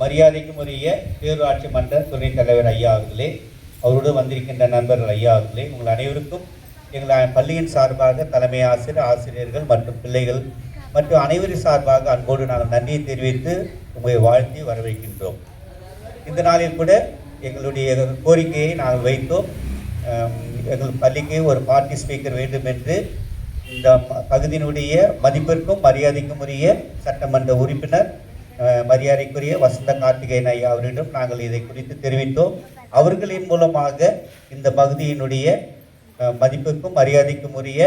மரியாதைக்கும் உரிய பேரூராட்சி மன்ற துணைத் தலைவர் ஐயா அவர்களே அவரோடு வந்திருக்கின்ற நண்பர்கள் ஐயா அவர்களே உங்கள் அனைவருக்கும் எங்கள் பள்ளியின் சார்பாக தலைமை ஆசிரியர் ஆசிரியர்கள் மற்றும் பிள்ளைகள் மற்றும் அனைவரின் சார்பாக அன்போடு நாங்கள் நன்றியை தெரிவித்து உங்களை வாழ்த்தி வரவேற்கின்றோம். இந்த நாளில் கூட எங்களுடைய கோரிக்கையை நாங்கள் வைத்தோம். எங்கள் பள்ளிக்கு ஒரு பார்ட்டி ஸ்பீக்கர் வேண்டும் என்று இந்த பகுதியினுடைய மதிப்பிற்கும் மரியாதைக்கும் உரிய சட்டமன்ற உறுப்பினர் மரியாதைக்குரிய வசந்த கார்த்திகேயன் ஐயா அவரிடம் நாங்கள் இதை குறித்து தெரிவித்தோம். அவர்களின் மூலமாக இந்த பகுதியினுடைய மதிப்புக்கும் மரியாதைக்கும் உரிய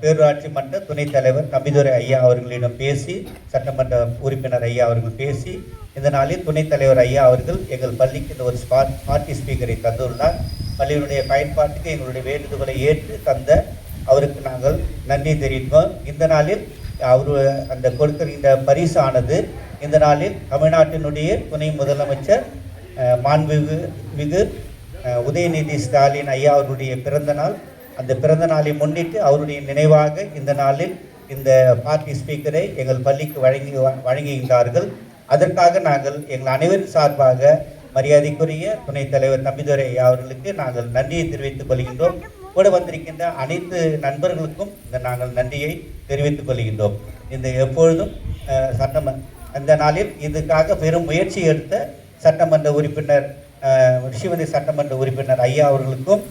பேரூராட்சி மன்ற துணைத் தலைவர் தம்பிதுரை ஐயா அவர்களிடம் பேசி சட்டமன்ற உறுப்பினர் ஐயா அவர்கள் பேசி இந்த நாளில் துணைத் தலைவர் ஐயா அவர்கள் எங்கள் பள்ளிக்கு இந்த ஒரு ஸ்மார்ட் பார்ட்டி ஸ்பீக்கரை தந்துள்ளார். பள்ளியினுடைய பயன்பாட்டுக்கு எங்களுடைய வேண்டுதல்களை ஏற்று தந்த அவருக்கு நாங்கள் நன்றி தெரிவிப்போம் இந்த நாளில் அவர் அந்த கொடுக்கிற இந்த பரிசானது இந்த நாளில் தமிழ்நாட்டினுடைய துணை முதலமைச்சர் அஹ், மாண்புமிகு மிகு உதயநிதி ஸ்டாலின் ஐயா அவருடைய பிறந்த நாள். அந்த பிறந்த நாளை முன்னிட்டு அவருடைய நினைவாக இந்த நாளில் இந்த பார்ட்டி ஸ்பீக்கரை எங்கள் பள்ளிக்கு வழங்கி வழங்குகின்றார்கள். அதற்காக நாங்கள் எங்கள் அனைவரின் சார்பாக மரியாதைக்குரிய துணைத் தலைவர் தம்பிதுரை ஐயா அவர்களுக்கு நாங்கள் நன்றியை தெரிவித்துக் கொள்கின்றோம். கூட வந்திருக்கின்ற அனைத்து நண்பர்களுக்கும் இந்த நாங்கள் நன்றியை தெரிவித்துக் கொள்கின்றோம். இந்த எப்பொழுதும் அஹ், சட்டம அந்த நாளில் இதுக்காக பெரும் முயற்சி எடுத்த சட்டமன்ற உறுப்பினர் அஹ், ரிஷிவந்தி சட்டமன்ற உறுப்பினர் ஐயா அவர்களுக்கும்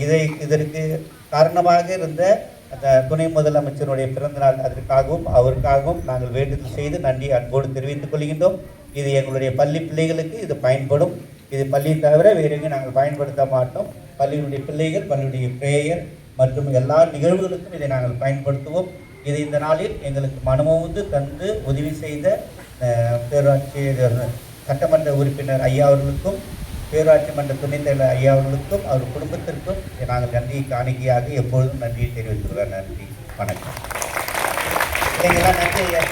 இதை இதற்கு காரணமாக இருந்த அந்த துணை முதலமைச்சருடைய பிறந்தநாள் அதற்காகவும் அவருக்காகவும் நாங்கள் வேண்டுதல் செய்து நன்றி அன்போடு தெரிவித்துக் கொள்கின்றோம். இது எங்களுடைய பள்ளி பிள்ளைகளுக்கு இது பயன்படும். இது பள்ளியை தவிர வேறு எங்கேயும் நாங்கள் பயன்படுத்த மாட்டோம். பள்ளியினுடைய பிள்ளைகள் பள்ளியுடைய பிரேயர் மற்றும் எல்லா நிகழ்வுகளுக்கும் இதை நாங்கள் பயன்படுத்துவோம். இது இந்த நாளில் எங்களுக்கு மனமுந்து தந்து உதவி செய்த பேராட்சி பேரூராட்சி சட்டமன்ற உறுப்பினர் ஐயா அவர்களுக்கும் பேரூராட்சி மன்ற துணைத் தலைவர் ஐயா அவர்களுக்கும் அவர் குடும்பத்திற்கும் நாங்கள் நன்றி காணிக்கையாக எப்பொழுதும் நன்றியை தெரிவித்துள்ளோம் நன்றி. வணக்கம். நீங்களாம் நன்றி ஐயா